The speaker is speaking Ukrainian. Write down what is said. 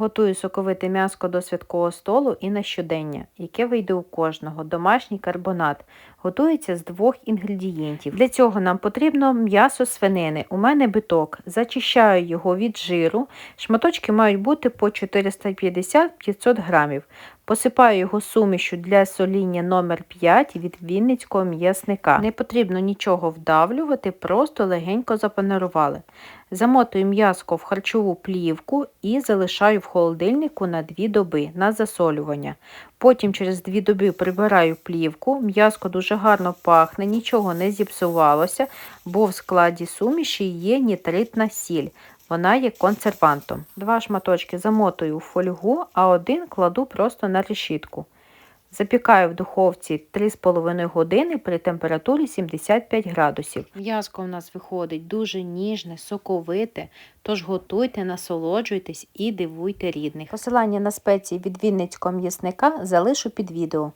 Готую соковите м'яско до святкового столу і на щодення, яке вийде у кожного. Домашній карбонат. Готується з двох інгредієнтів. Для цього нам потрібно м'ясо свинини. У мене биток. Зачищаю його від жиру. Шматочки мають бути по 450-500 грамів. Посипаю його сумішю для соління номер 5 від Вінницького м'ясника. Не потрібно нічого вдавлювати, просто легенько запанерували. Замотую м'яско в харчову плівку і залишаю в холодильнику на 2 доби на засолювання. Потім через 2 доби прибираю плівку, м'яско дуже гарно пахне, нічого не зіпсувалося, бо в складі суміші є нітритна сіль. Вона є консервантом. Два шматочки замотую у фольгу, а один кладу просто на решітку. Запікаю в духовці 3,5 години при температурі 75 градусів. М'яско у нас виходить дуже ніжне, соковите, тож готуйте, насолоджуйтесь і дивуйте рідних. Посилання на спеції від Вінницького м'ясника залишу під відео.